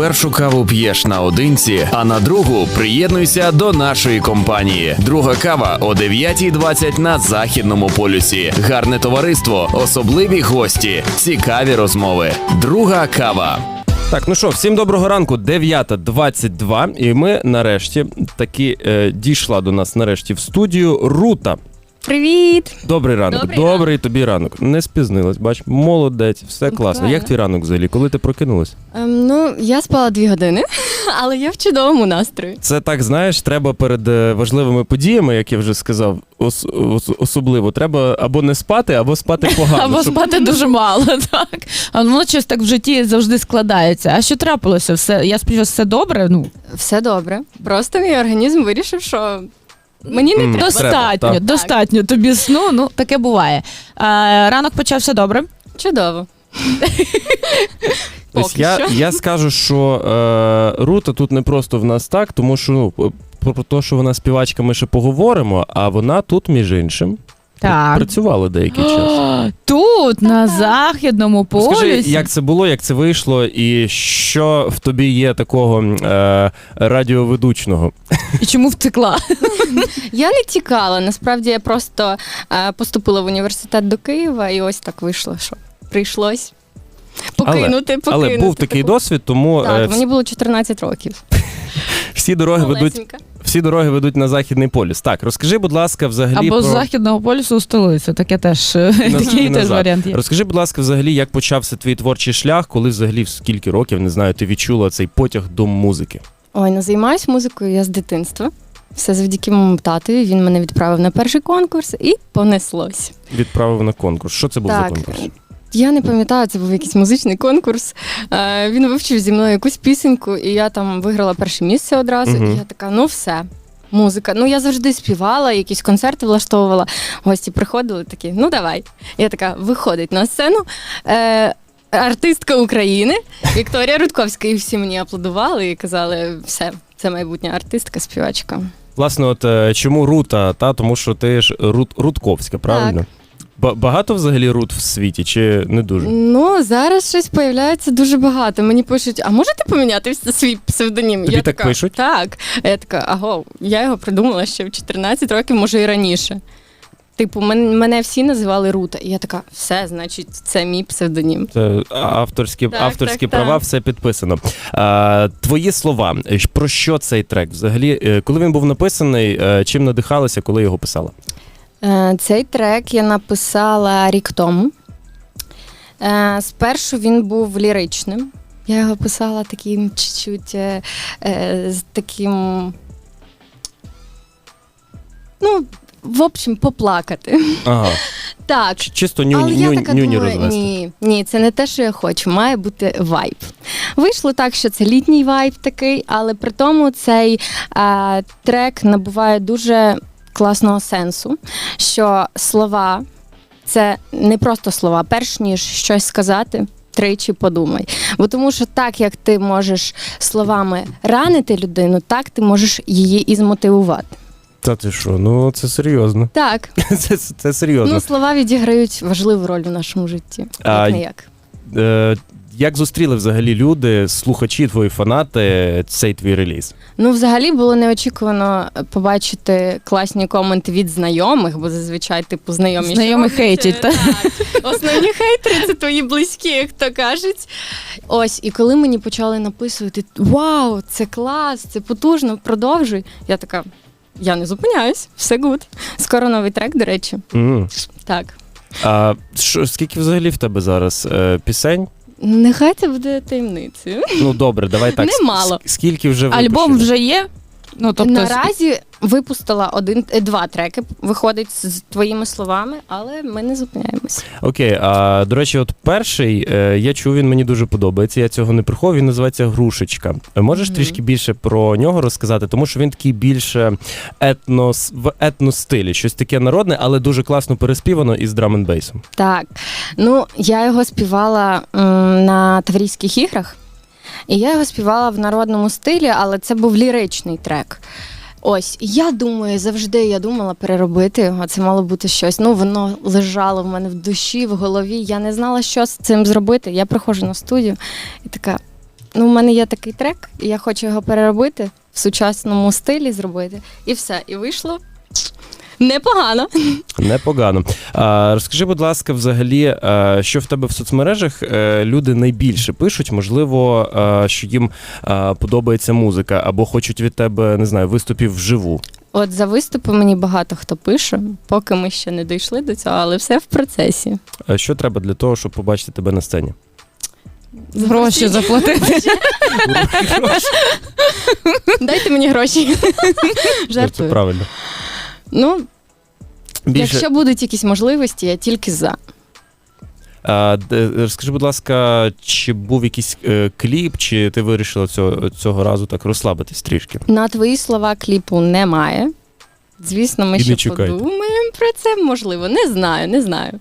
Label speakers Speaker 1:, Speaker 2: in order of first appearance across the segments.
Speaker 1: першу каву п'єш наодинці, а на другу приєднуйся до нашої компанії. Друга кава о 9.20 на західному полюсі. Гарне товариство, особливі гості, цікаві розмови. Друга кава.
Speaker 2: Так, ну що, всім доброго ранку, 9.22, і ми нарешті таки е, дійшла до нас нарешті в студію Рута.
Speaker 3: Привіт!
Speaker 2: Добрий ранок,
Speaker 3: Добрий
Speaker 2: добрий тобі ранок. Не спізнилась, бач, молодець, все класно.
Speaker 3: Правильно.
Speaker 2: Як твій ранок взагалі? Коли ти прокинулась?
Speaker 3: Ем, ну, я спала дві години, але я в чудовому настрої.
Speaker 2: Це так, знаєш, треба перед е, важливими подіями, як я вже сказав, ос- ос- особливо треба або не спати, або спати погано.
Speaker 4: Або
Speaker 2: щоб-
Speaker 4: спати дуже мало, так. А воно щось так в житті завжди складається. А що трапилося? Все, я сподіваюся, все добре. Ну,
Speaker 3: Все добре. Просто мій організм вирішив, що мені не
Speaker 2: М,
Speaker 3: треба.
Speaker 4: достатньо,
Speaker 2: так.
Speaker 4: достатньо тобі сну, ну таке буває. А, ранок почався добре.
Speaker 3: Чудово.
Speaker 2: Тобто
Speaker 3: Поки
Speaker 2: я,
Speaker 3: що.
Speaker 2: я скажу, що е, Рута тут не просто в нас так, тому що ну, про, про те, що вона співачка, ми ще поговоримо, а вона тут, між іншим,
Speaker 4: Так.
Speaker 2: працювала деякий час.
Speaker 4: Тут, на західному полюсі.
Speaker 2: Скажи, як це було, як це вийшло, і що в тобі є такого е, радіоведучного?
Speaker 4: І чому втекла?
Speaker 3: Я не тікала. Насправді я просто е, поступила в університет до Києва, і ось так вийшло, що прийшлось покинути, покинути.
Speaker 2: Але був такий
Speaker 3: таку-
Speaker 2: досвід, тому е,
Speaker 3: Так, мені було 14 років.
Speaker 2: всі дороги ведуть,
Speaker 3: Малесенька.
Speaker 2: Всі дороги ведуть на західний полюс. Так, розкажи, будь ласка, взагалі
Speaker 4: Або
Speaker 2: про
Speaker 4: з західного полюсу у столицю. Таке теж е, такий теж
Speaker 2: назад.
Speaker 4: варіант є.
Speaker 2: Розкажи, будь ласка, взагалі, як почався твій творчий шлях, коли взагалі в скільки років, не знаю, ти відчула цей потяг до музики?
Speaker 3: Ой, ну займаюсь музикою я з дитинства. Все завдяки моєму татові. Він мене відправив на перший конкурс і понеслось.
Speaker 2: Відправив на конкурс. Що це був за
Speaker 3: Так.
Speaker 2: конкурс?
Speaker 3: Я не пам'ятаю, це був якийсь музичний конкурс. Е, він вивчив зі мною якусь пісеньку, і я там виграла перше місце одразу.
Speaker 2: Мгм.
Speaker 3: І я така, ну все. Музика. Ну я завжди співала, якісь концерти влаштовувала. Гості приходили такі, ну давай. Я така, виходить на сцену. Е, артистка України Вікторія Рудковська. І всі мені аплодували і казали, все, це майбутня артистка, співачка.
Speaker 2: Власне, от е, чому Рута? Та тому що ти ж Рут, Рудковська, правильно? Ба- багато взагалі Рут в світі, чи не дуже?
Speaker 3: Ну, зараз щось появляється дуже багато. Мені пишуть, а можете поміняти свій псевдонім?
Speaker 2: Тобі
Speaker 3: я
Speaker 2: так
Speaker 3: така,
Speaker 2: пишуть?
Speaker 3: Так. А я така, аго, я його придумала ще в 14 років, може і раніше. Типу, мен- мене всі називали Рута. І я така, все, значить, це мій псевдонім.
Speaker 2: Це авторські,
Speaker 3: Так,
Speaker 2: авторські
Speaker 3: так,
Speaker 2: права,
Speaker 3: так.
Speaker 2: все підписано. А, твої слова, про що цей трек? Взагалі, е, коли він був написаний, е, чим надихалася, коли його писала?
Speaker 3: Е, Цей трек я написала рік тому. Е, Спершу він був ліричним. Я його писала таким чуть-чуть е, з таким. Ну, в общем, поплакати.
Speaker 2: Ага.
Speaker 3: Так.
Speaker 2: Чисто ню,
Speaker 3: Але
Speaker 2: ню,
Speaker 3: я така
Speaker 2: нюні
Speaker 3: думаю,
Speaker 2: розвести.
Speaker 3: ні, ні, це не те, що я хочу. Має бути вайб. Вийшло так, що це літній вайб такий, але при тому цей е, трек набуває дуже класного сенсу, що слова це не просто слова, перш ніж щось сказати. Тричі подумай. Бо тому що так як ти можеш словами ранити людину, так ти можеш її і змотивувати.
Speaker 2: Та ти що? Ну це серйозно.
Speaker 3: Так,
Speaker 2: Це, це, серйозно.
Speaker 3: ну слова відіграють важливу роль в нашому житті.
Speaker 2: А,
Speaker 3: Як не як.
Speaker 2: Е, як зустріли взагалі люди, слухачі, твої фанати, цей твій реліз?
Speaker 3: Ну, взагалі було неочікувано побачити класні коменти від знайомих, бо зазвичай, типу, знайомі.
Speaker 4: Знайомі хейтять,
Speaker 3: роблять? Так. Основні хейтери це твої близькі, як то кажуть. Ось, і коли мені почали написувати: Вау, це клас, це потужно, продовжуй. Я така. Я не зупиняюсь, все гуд. Скоро новий трек, до речі.
Speaker 2: М.
Speaker 3: Так.
Speaker 2: А що, скільки взагалі в тебе зараз е, пісень?
Speaker 3: Нехай це буде таємницею.
Speaker 2: Ну добре, давай так.
Speaker 3: Немало.
Speaker 2: Скільки вже
Speaker 4: Альбом вже є. Ну, тобто,
Speaker 3: Наразі випустила один, е, два треки, виходить з твоїми словами, але ми не зупиняємось.
Speaker 2: Окей, а до речі, от перший е, я чув, він мені дуже подобається. Я цього не приховую. Він називається Грушечка. Е, Можеш
Speaker 3: Мгм.
Speaker 2: трішки більше про нього розказати, тому що він такий більше етнос в етностилі, щось таке народне, але дуже класно переспівано із драм-н-бейсом.
Speaker 3: Так, ну я його співала м, на Таврійських іграх, і я його співала в народному стилі, але це був ліричний трек. Ось, я думаю, завжди я думала переробити його. Це мало бути щось. Ну, воно лежало в мене в душі, в голові. Я не знала, що з цим зробити. Я приходжу на студію і така. ну, у мене є такий трек, і я хочу його переробити в сучасному стилі зробити. І все. І вийшло непогано.
Speaker 2: Непогано. А, розкажи, будь ласка, взагалі, а, що в тебе в соцмережах е, люди найбільше пишуть? Можливо, а, що їм а, подобається музика, або хочуть від тебе, не знаю, виступів вживу.
Speaker 3: От за виступи мені багато хто пише, поки ми ще не дійшли до цього, але все в процесі.
Speaker 2: А Що треба для того, щоб побачити тебе на сцені?
Speaker 4: Гроші заплатити.
Speaker 3: Дайте мені гроші.
Speaker 2: Це
Speaker 3: Жартую.
Speaker 2: правильно.
Speaker 3: Ну,
Speaker 2: Більше
Speaker 3: якщо будуть якісь можливості, я тільки за.
Speaker 2: а, розкажи, будь ласка, чи був якийсь е, кліп, чи ти вирішила цього, цього разу так розслабитись трішки?
Speaker 3: На твої слова кліпу немає. Звісно, ми
Speaker 2: І
Speaker 3: ще подумаємо про це, можливо. Не знаю, не знаю.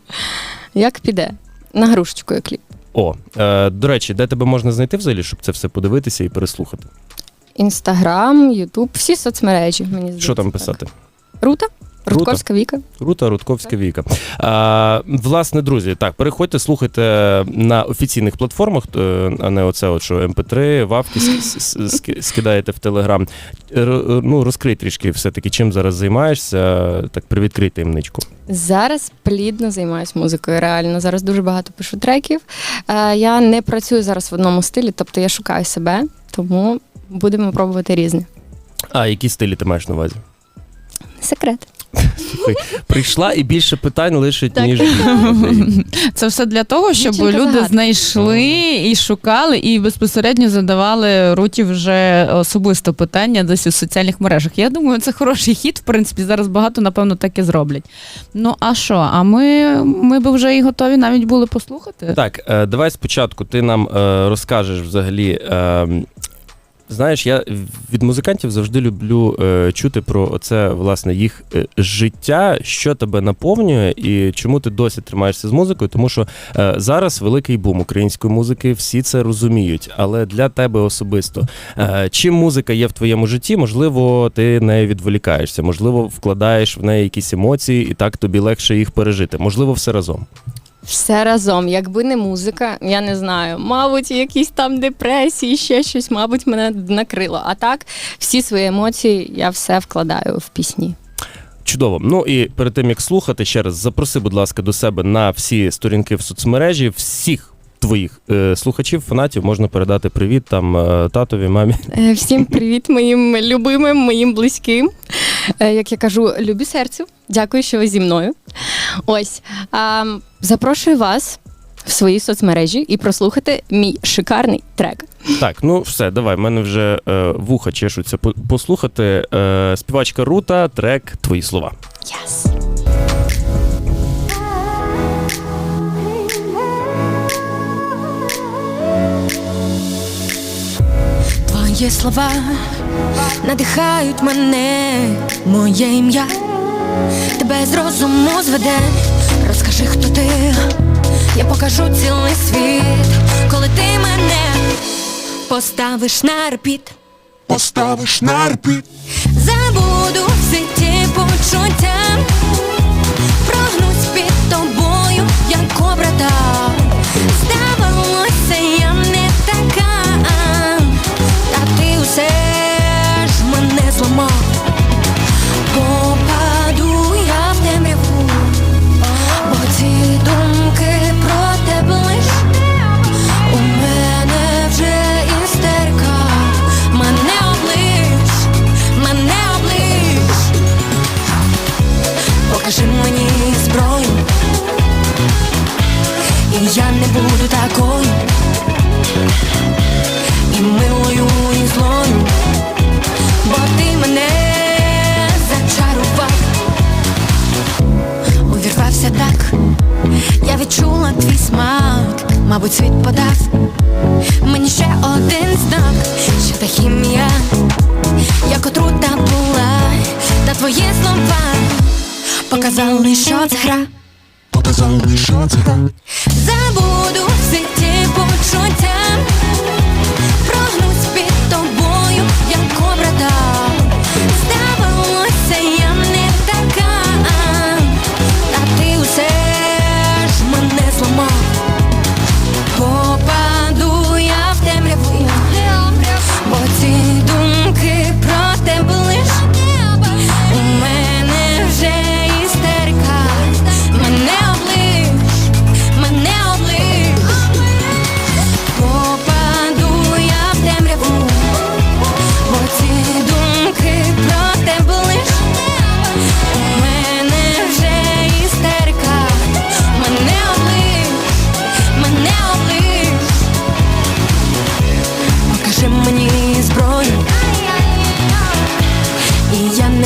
Speaker 3: Як піде? На грушечку є кліп.
Speaker 2: О, е, до речі, де тебе можна знайти взагалі, щоб це все подивитися і переслухати?
Speaker 3: Інстаграм, Ютуб, всі соцмережі. Мені здається.
Speaker 2: Що там писати?
Speaker 3: Рута?
Speaker 2: Рута.
Speaker 3: Рудковська Віка.
Speaker 2: Рута Рудковська Віка. А, власне, друзі, так, переходьте, слухайте на офіційних платформах, е, а не оце, от, що MP3, вавки скидаєте в Телеграм. Ну, розкрий трішки все-таки, чим зараз займаєшся. Так, привідкрий таємничку.
Speaker 3: Зараз плідно займаюся музикою. Реально зараз дуже багато пишу треків. Е, я не працюю зараз в одному стилі, тобто я шукаю себе, тому будемо пробувати різне.
Speaker 2: А які стилі ти маєш на увазі?
Speaker 3: Секрет.
Speaker 2: Слухай, прийшла і більше питань лишить,
Speaker 3: Так.
Speaker 2: ніж.
Speaker 4: Це все для того, щоб
Speaker 3: Дівчинка
Speaker 4: люди
Speaker 3: загадка.
Speaker 4: знайшли і шукали, і безпосередньо задавали Руті вже особисто питання десь у соціальних мережах. Я думаю, це хороший хід. В принципі, зараз багато, напевно, так і зроблять. Ну а що? А ми, ми би вже і готові навіть були послухати.
Speaker 2: Так, е, давай спочатку ти нам е, розкажеш взагалі. е, Знаєш, я від музикантів завжди люблю е, чути про це власне їх е, життя, що тебе наповнює, і чому ти досі тримаєшся з музикою. Тому що е, зараз великий бум української музики, всі це розуміють. Але для тебе особисто, е, чим музика є в твоєму житті, можливо, ти нею відволікаєшся, можливо, вкладаєш в неї якісь емоції, і так тобі легше їх пережити. Можливо, все разом.
Speaker 3: Все разом, якби не музика, я не знаю. Мабуть, якісь там депресії, ще щось, мабуть, мене накрило. А так, всі свої емоції я все вкладаю в пісні.
Speaker 2: Чудово. Ну і перед тим як слухати, ще раз запроси, будь ласка, до себе на всі сторінки в соцмережі. Всіх твоїх е, слухачів, фанатів можна передати привіт там е, татові, мамі.
Speaker 3: Е, Всім привіт, моїм любимим, моїм близьким. Е, Як я кажу, любі серцю. Дякую, що ви зі мною. Ось а, запрошую вас в свої соцмережі і прослухати мій шикарний трек.
Speaker 2: Так, ну все, давай. в мене вже е, вуха чешуться по- послухати. Е, співачка Рута, трек Твої слова.
Speaker 3: Yes.
Speaker 5: Твої слова надихають мене, моє ім'я тебе з розуму зведе. Розкажи, хто ти, я покажу цілий світ, коли ти мене поставиш на репіт,
Speaker 6: Поставиш на репіт.
Speaker 5: Забуду всі ті почуття, мабуть, світ подав мені ще один знак, що та хімія, як отрута була, та твої слова показали, що це гра.
Speaker 6: Показали, що це гра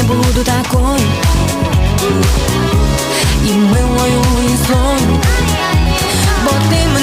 Speaker 5: не буду такой І милою, і злою. Бо ти мене